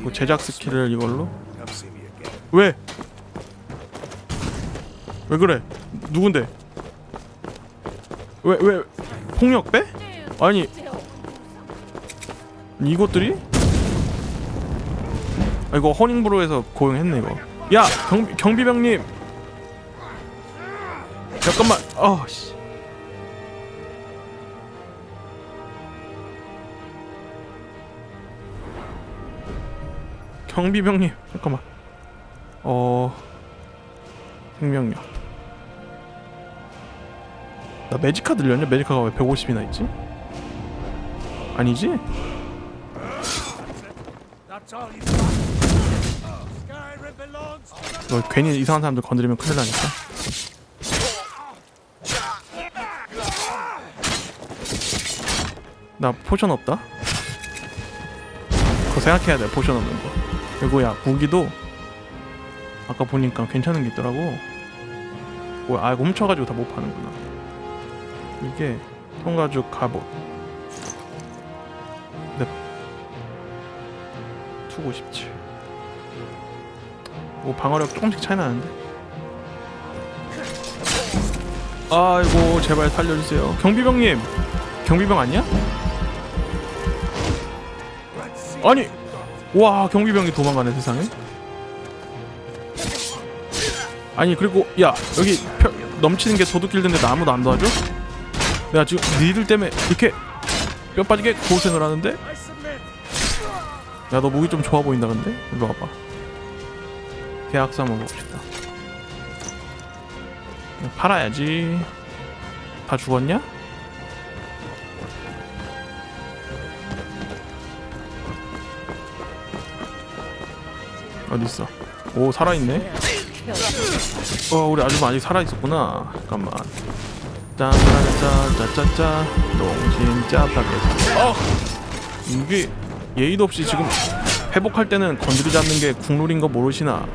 뭐 제작 스킬을 이걸로. 왜? 왜 그래? 누군데? 왜 왜 폭력 빼? 아니 이것들이? 아 이거 허닝브로에서 고용했네 이거. 야 경 경비병님. 잠깐만. 아 씨. 경비병님 잠깐만. 어 생명력 나 매지카 들렸냐? 매지카가 왜 150이나 있지? 아니지? 너 괜히 이상한 사람들 건드리면 큰일 나니까 나 포션 없다? 그거 생각해야 돼 포션 없는 거 그리고 야 무기도 아까 보니까 괜찮은 게 있더라고. 뭐야 아 이거 훔쳐가지고 다 못 파는구나. 이게 통가죽 갑옷. 네. 투고 17뭐 방어력 조금씩 차이 나는데? 아이고 제발 살려주세요. 경비병님! 경비병 아니야? 아니 와 경비병이 도망가네 세상에 아니 그리고 야 여기 펴, 넘치는 게 도둑길드인데 나 아무도 안 도와줘? 내가 지금 니들 때문에 이렇게 뼈 빠지게 고생을 하는데. 야 너 목이 좀 좋아 보인다 근데 일로 와봐 계약서 한번 봅시다 팔아야지 다 죽었냐? 어딨어? 오 살아있네? 어 우리 아줌마 아직 살아있었구나. 잠깐만. 짠짜짜짜짜짜 농심 짜파게티 어! 이게 예의도 없이 지금 회복할 때는 건드리지 않는 게 국룰인 거 모르시나?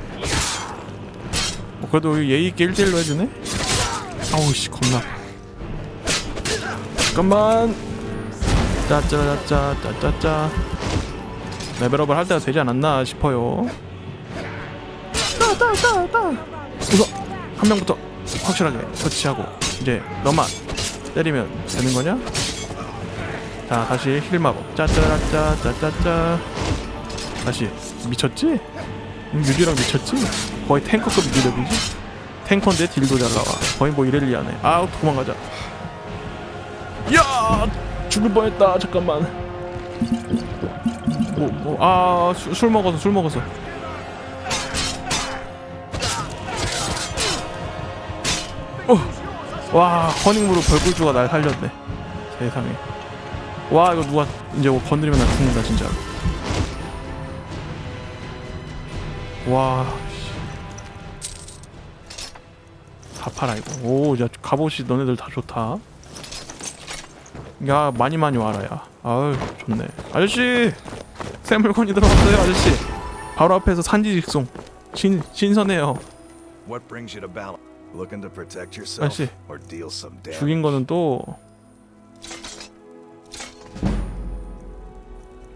뭐 그래도 예의 있게 1대1로 해주네? 아우 씨 겁나. 잠깐만. 짜짜짜짜 짜짜짜. 레벨업을 할 때가 되지 않았나 싶어요 따따따 따 우선 한 명부터 확실하게 터치하고 이제 너만 때리면 되는 거냐? 자 다시 힐 마법. 짜짜라짜 짜짜짜. 다시 미쳤지? 음, 유지랑 미쳤지? 거의 탱커급 유지력이지? 탱커인데 딜도 잘 나와. 거의 뭐 이렐리아네. 아우 도망가자. 야! 죽을 뻔했다. 잠깐만. 뭐뭐아술 먹어서 술 먹어서 어. 와 허닝으로 벌꿀주가 날 살렸네. 세상에. 와 이거 누가 이제 뭐 건드리면 나 죽는다 진짜로 와 씨. 다 팔아 이거. 오야 갑옷이 너네들 다 좋다. 야 많이 많이 와라 야. 아유 좋네. 아저씨! 새 물건이 들어왔어요 아저씨. 바로 앞에서 산지 직송. 신, 신선해요. What brings you to Balan? Looking to protect yourself 아저씨 or deal some damage? 죽인 거는 또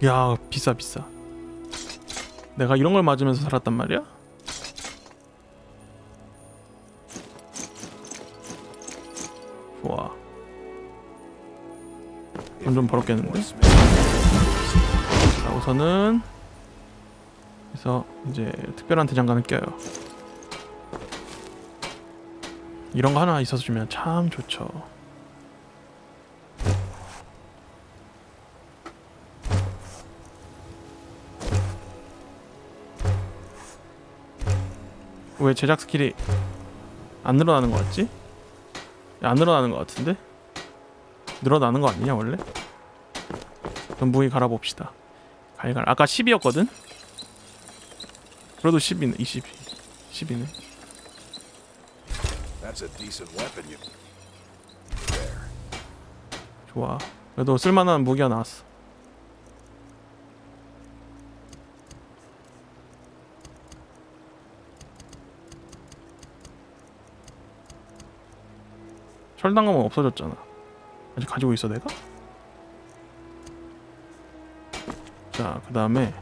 야, 비싸 비싸. 내가 이런 걸 맞으면서 살았단 말이야? 좋아. 돈좀 벌었겠는데? 자, 우선은 그래서 이제 특별한 대장간을 껴요. 이런 거 하나 있어서 주면 참 좋죠. 왜 제작 스킬이 안 늘어나는 것 같지? 야, 안 늘어나는 것 같은데? 늘어나는 거 아니냐 원래? 그럼 무기 갈아봅시다. 갈갈. 아까 10이었거든? 그래도 10이네. 20. 10이네. That's a decent weapon you. There. 좋아. 그래도 쓸만한 무기가 나왔어. 철당검은 없어졌잖아. 아직 가지고 있어 내가? 자, 그 다음에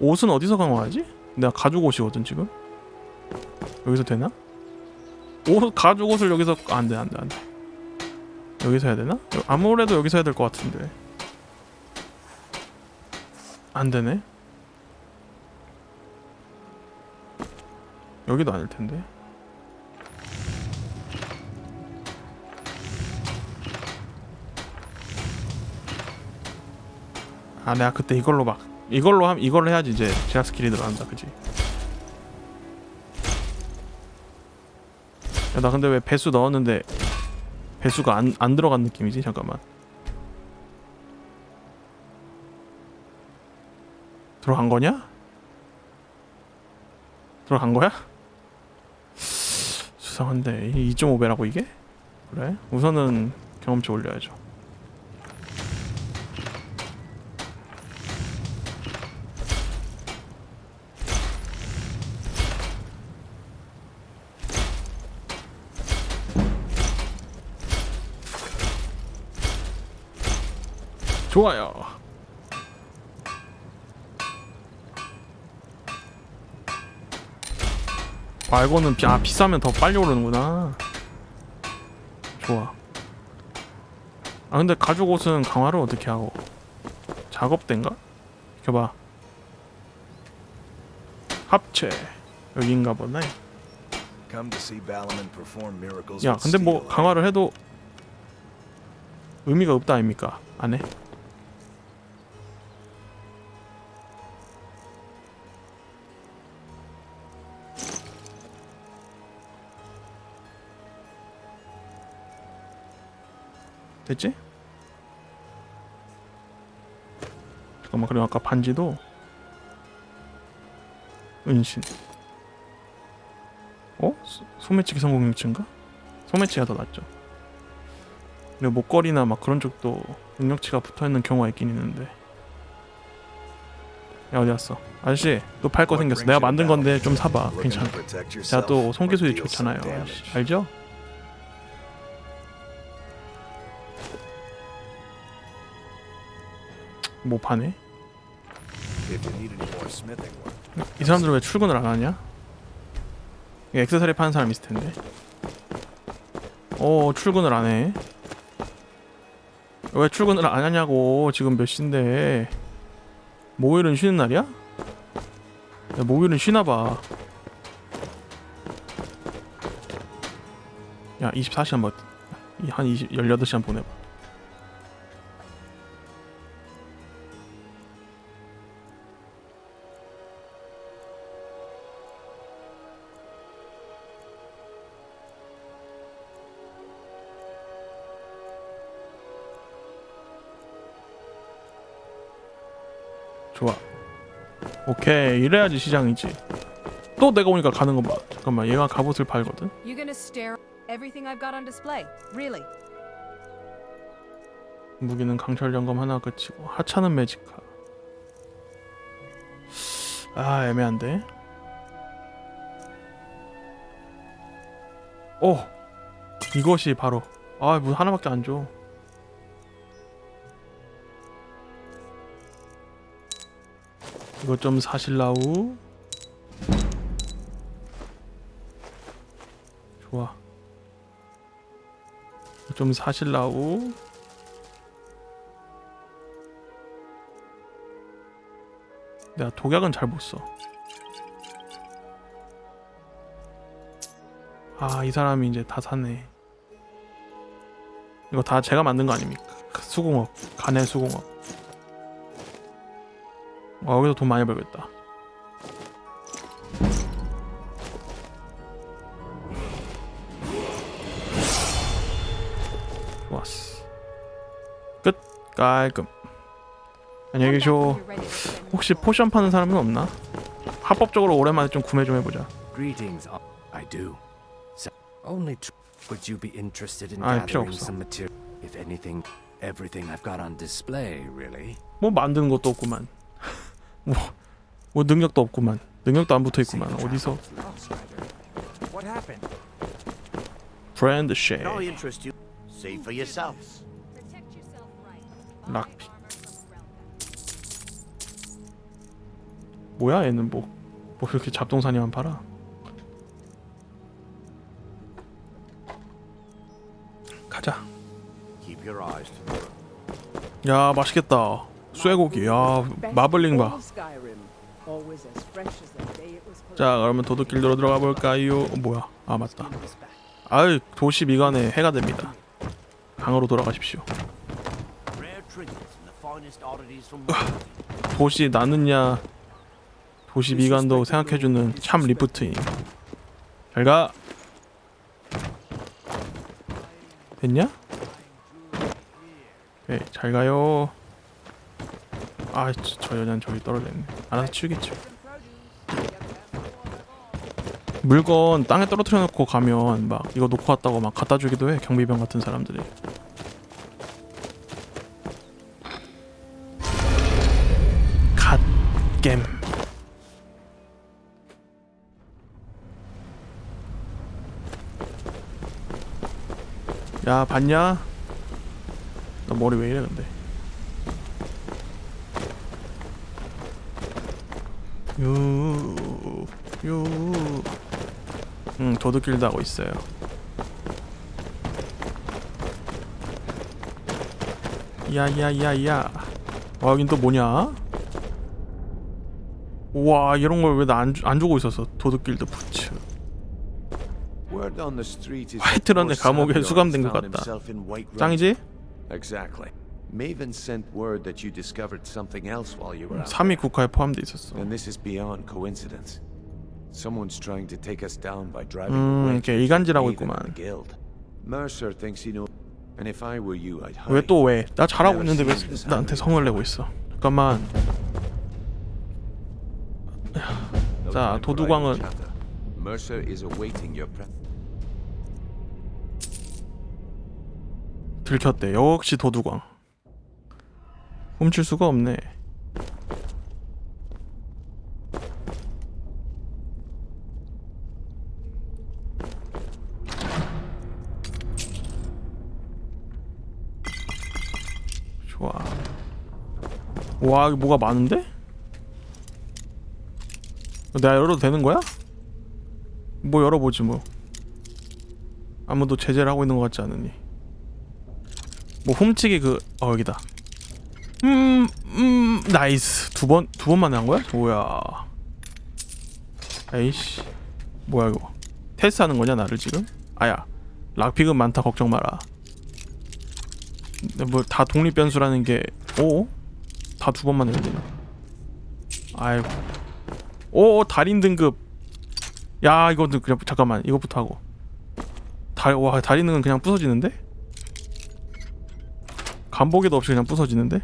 옷은 어디서 강화하지? 내가 가죽 옷이거든 지금. 여기서 되나? 옷 가죽 옷을 여기서 안돼 안돼 안돼. 여기서 해야 되나? 아무래도 여기서 해야 될 것 같은데. 안 되네. 여기도 아닐 텐데. 아 내가 그때 이걸로 막 이걸로 함 이걸로 해야지 이제 제약 스킬이 들어간다 그지? 야, 나 근데 왜 배수 넣었는데 배수가 안, 안 들어간 느낌이지? 잠깐만 들어간 거냐? 들어간 거야? 수상한데 2.5배라고 이게? 그래? 우선은 경험치 올려야죠 좋아요. 아 이거는 비, 아 비싸면 더 빨리 오르는구나. 좋아. 아 근데 가죽 옷은 강화를 어떻게 하고? 작업대인가? 비켜봐. 합체 여기인가 보네. 야 근데 뭐. 강화를 해도 의미가 없다 아닙니까? 안 해? 됐지? 잠깐만 그리고 아까 반지도 은신 어? 소- 소매치기 성공률치인가? 소매치기가 더 낫죠 그리고 목걸이나 막 그런 쪽도 능력치가 붙어있는 경우가 있긴 있는데 야 어디 갔어 아저씨 또 팔 거 생겼어 내가 만든 건데 좀 사봐 괜찮아 제가 또 손기술이 좋잖아요 damage. 알죠? 뭐 파네? 이 사람들은 왜 출근을 안 하냐? 액세서리 파는 사람 있을 텐데. 어 출근을 안 해. 왜 출근을 안 하냐고 지금 몇 시인데 목요일은 쉬는 날이야? 야, 목요일은 쉬나 봐. 야 24시간 뭐, 한 20, 18시간 보내봐. 좋아. 오케이 이래야지 시장이지. 또 내가 오니까 가는 거 봐. 잠깐만 얘가 갑옷을 팔거든. You gonna stare everything I've got on display? Really? 무기는 강철 점검 하나 그치고 하찮은 매직카. 아 애매한데. 오 이것이 바로 아 무슨 하나밖에 안 줘. 이것 좀 사실라우. 좋아. 좀 사실라우. 내가 독약은 잘 못 써. 아, 이 사람이 이제 다 사네. 이거 다 제가 만든 거 아닙니까? 그 수공업, 간의 수공업. 어, 여기서 돈 많이 벌겠다. 좋았어. 끝. 깔끔. 안녕히 계쇼. 혹시 포션 파는 사람은 없나? 합법적으로 오랜만에 좀 구매 좀 해보자. Greetings. uh, I do. So, only tr- would you be interested in 아, 필요 gathering 없어. some material? If anything, everything I've got on display, really. 뭐 만드는 것도 없구만. 뭐, 뭐 능력도 없구만. 능력도 안 붙어 있구만. 어디서? What happened? 브랜드 쉐 No interest you. See for yourselves. Protect yourself right. 락픽. 뭐야 얘는 뭐, 뭐 이렇게 잡동사니만 팔아 가자. 야 맛있겠다 쇠고기 야 마블링 봐 자 그러면 도둑길로 들어가 볼까요? 어, 뭐야? 아 맞다. 아이 도시 미관에 해가 됩니다. 강으로 돌아가십시오. Wales. 도시 나느냐 도시 미관도 생각해주는 참 리프트인. 잘 가. 됐냐? 오케이 잘 가요. 아, 저, 저 여자는 저기 떨어졌네. 알아서 치우겠죠. 물건 땅에 떨어뜨려 놓고 가면 막 이거 놓고 왔다고 막 갖다 주기도 해 경비병 같은 사람들이. 갓겜. 야 봤냐? 나 머리 왜 이래 근데? 유, 유. 응, 도둑길도 하고 있어요. 야야야야. 와 여긴 또 뭐냐? 와 이런 걸 왜 나안 안 주고 있었어? 도둑길도 부츠. 화이트런의 감옥에 수감된 것 같다. 짱이지? Maven sent word that you discovered something else while you were out 3위 there. 국가에 포함돼 있었어. And this is beyond coincidence. Someone's trying to take us down by driving 음, a wedge 이렇게 일간지라고 between Maven and 있구만. the guild. Mercer thinks he knows. And if I were you, I'd 왜 hide. 또 왜? 나 잘하고 있는데 왜 나한테 성을 내고 있어? 잠깐만. No 자, time for 도두광은- idle chatter. Mercer is awaiting your pre- 들켰대. 역시 도두광. 훔칠 수가 없네. 좋아. 와, 여기 뭐가 많은데? 내가 열어도 되는 거야? 뭐 열어보지 뭐. 아무도 제재를 하고 있는 것 같지 않으니. 뭐 훔치기 그 어 여기다 음, 음 나이스. 두 번 두 번 만에 한 거야? 뭐야. 에이씨. 뭐야 이거. 테스트 하는 거냐 나를 지금? 아야 락픽은 많다. 걱정 마라. 뭐 다 독립 변수라는 게 오? 다 두 번 만에 걸리나? 아이고. 오 달인 등급. 야 이거 그냥 잠깐만. 이것부터 하고. 달 와 달인 등은 그냥 부서지는데? 간보기도 없이 그냥 부서지는데?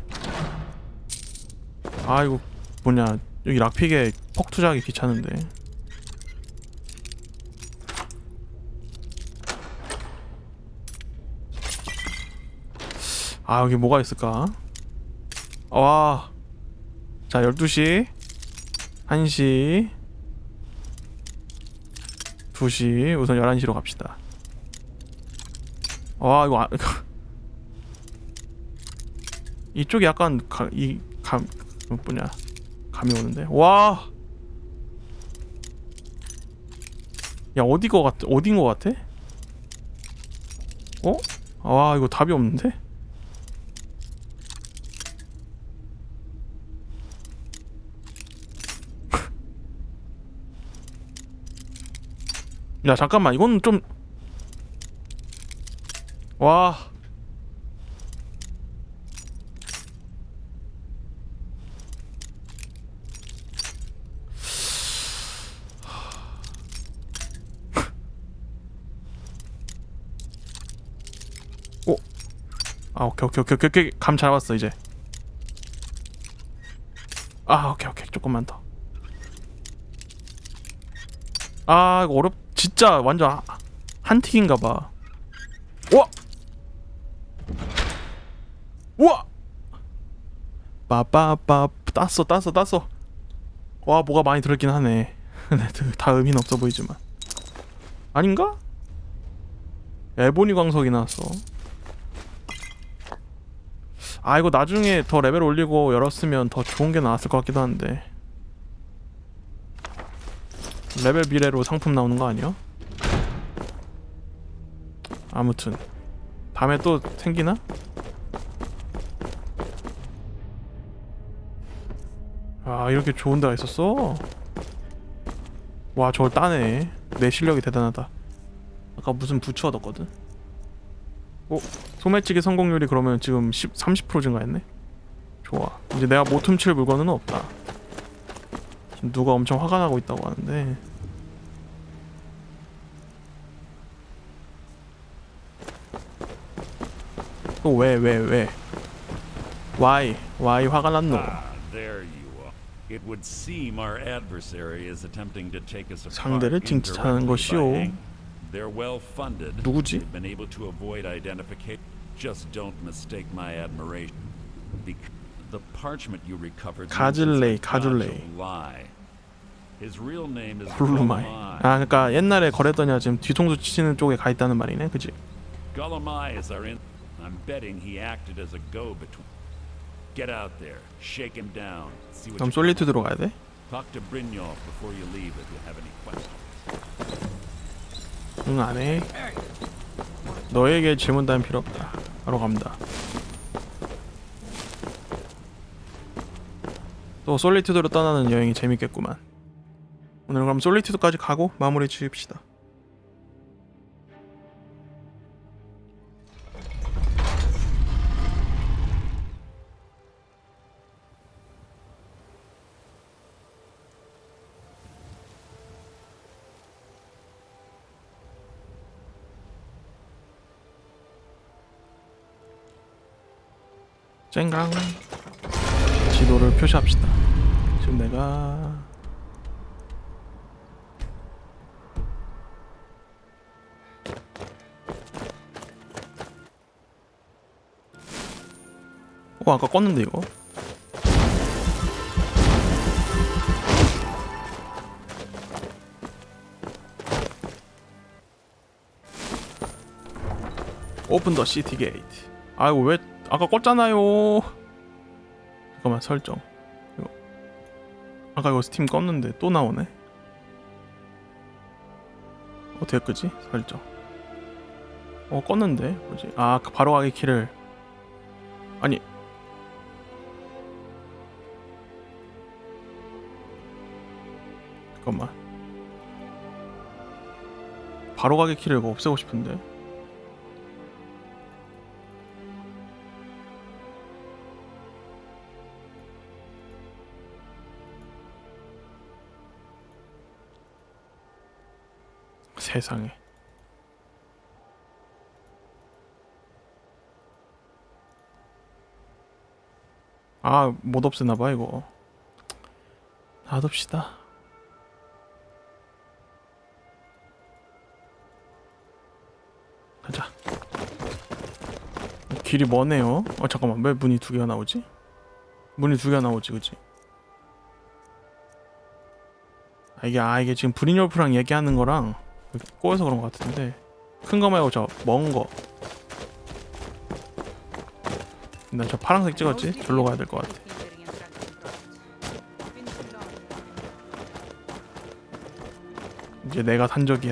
아 이거 뭐냐 여기 락픽에 퍽 투자하기 귀찮은데 아 여기 뭐가 있을까? 와. 자 12시 1시 2시 우선 11시로 갑시다 와 이거 아, 이쪽이 약간 가, 이 감 뭐냐 감이 오는데 와. 야 어디 거 같? 어딘 거 같아? 어? 와 이거 답이 없는데? 야 잠깐만 이건 좀 와. 아 오케이 오케이 오케이 오케이, 오케이. 감 잡았어 이제. 아 오케이 오케이. 조금만 더 아 이거 어렵 진짜 완전 하- 한틱인가 봐. 우와! 우와! 빠빠빠 땄어 땄어 땄어. 와 뭐가 많이 들었긴 하네. 근데 다 의미는 없어 보이지만. 아닌가? 에보니 광석이 나왔어 아 이거 나중에 더 레벨 올리고 열었으면 더 좋은 게 나왔을 것 같기도 한데 레벨 비례로 상품 나오는 거 아니야? 아무튼 다음에 또 생기나? 아 이렇게 좋은 데가 있었어? 와 저걸 따네 내 실력이 대단하다 아까 무슨 부츠 얻었거든 어? 소매치기 성공률이 그러면 지금 10, 30% 증가했네 좋아 이제 내가 못 훔칠 물건은 없다 지금 누가 엄청 화가 나고 있다고 하는데 또 왜 왜 왜? Why? Why 화가 났노? Ah, there you are. It would seem our adversary is attempting to take us apart 상대를 징치하는 것이요. They're well funded. 누구지? They've been able to avoid identification. Just don't mistake my admiration. Bec- the parchment you recovered 가질레이, 가줄레이. His real name is Gulamai. 아 그니까 옛날에 거래더니 지금 뒤통수 치는 쪽에 가 있다는 말이네 그지? Gulamai is our in. I'm betting he acted as a go-between. Get out there, shake him down, see what 그럼 you 솔리투드로 가야 돼? Talk to Brynjolf before you leave if you have any questions. 응 안해. 너에게 질문 따윈 필요 없다. 바로 갑니다. 또 솔리투드로 떠나는 여행이 재밌겠구만. 오늘 그럼 솔리투드까지 가고 마무리 지읍시다 쨍강 지도를 표시합시다. 지금 내가 어 아까 껐는데 이거? 오픈 더 시티 게이트. 아이고 왜 아까 껐잖아요. 잠깐만 설정. 이거. 아까 이거 스팀 껐는데 또 나오네. 어떻게 끄지? 설정. 어 껐는데? 뭐지? 아그 바로 가기 키를. 아니. 잠깐만. 바로 가기 키를 이거 없애고 싶은데 세상에. 아, 못 없애나봐, 이거. 놔둡시다. 가자. 길이 머네요. 어, 잠깐만, 왜 문이 두 개가 나오지? 문이 두 개가 나오지, 그치? 아, 이게, 아, 이게 지금 브리뉴얼프랑 얘기하는 거랑 꼬여서 그런 것 같은데 큰 거 말고 저 먼 거. 나저 파란색 찍었지? 절로 가야 될 것 같아. 이제 내가 산 적이야.